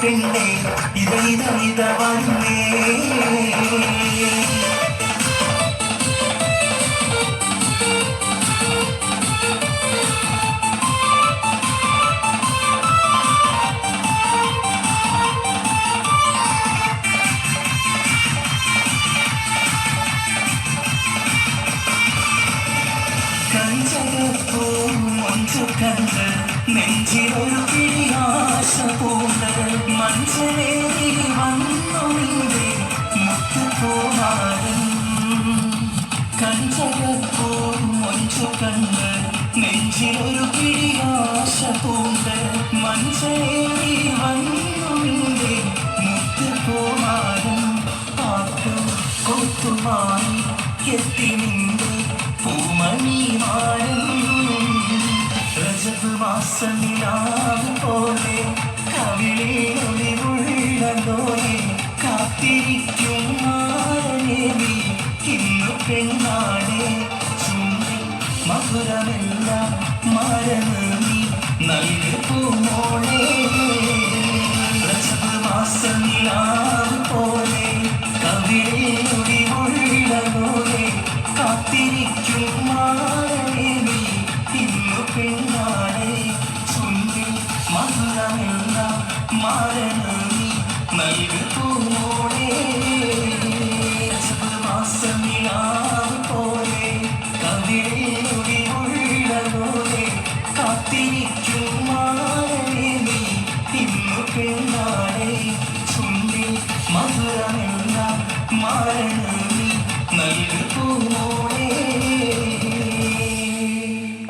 പെണ്ണെ ഇത ഇത ഇത വരുന്നേ കഞ്ചകപ്പൂവും മൊഞ്ചു കണ്ട് നെഞ്ചിലൊരു പിടിയാശ പൂണ്ട് കണ്ട് നെഞ്ചിലൊരു പിടിയാശ പൂണ്ട് മനസ്സേറി വന്നു നിന്റെ മുത്തുപോകാരൻ പാട്ടും കൊത്തുമായി എത്തി നിന്ന്. പൂമണിമാരൻ രജത് മാസനിലാവ് പോലെ കവിളെ പെണ്ണാടെ ചുണ്ടിൽ മധുരമെല്ലാം മറന്ന് നീ നൽകു പൂമോളെ പോലെ കവിളെ ഒളിവുള്ളതോലെ കാത്തിരിക്കും മാരനെ നീ. ഇന്നു പെണ്ണാടെ ചുണ്ടിൽ മധുരമെല്ലാം മാറന് നീ നൽകു പൂമോളെ മധുരമെന്ന മരണ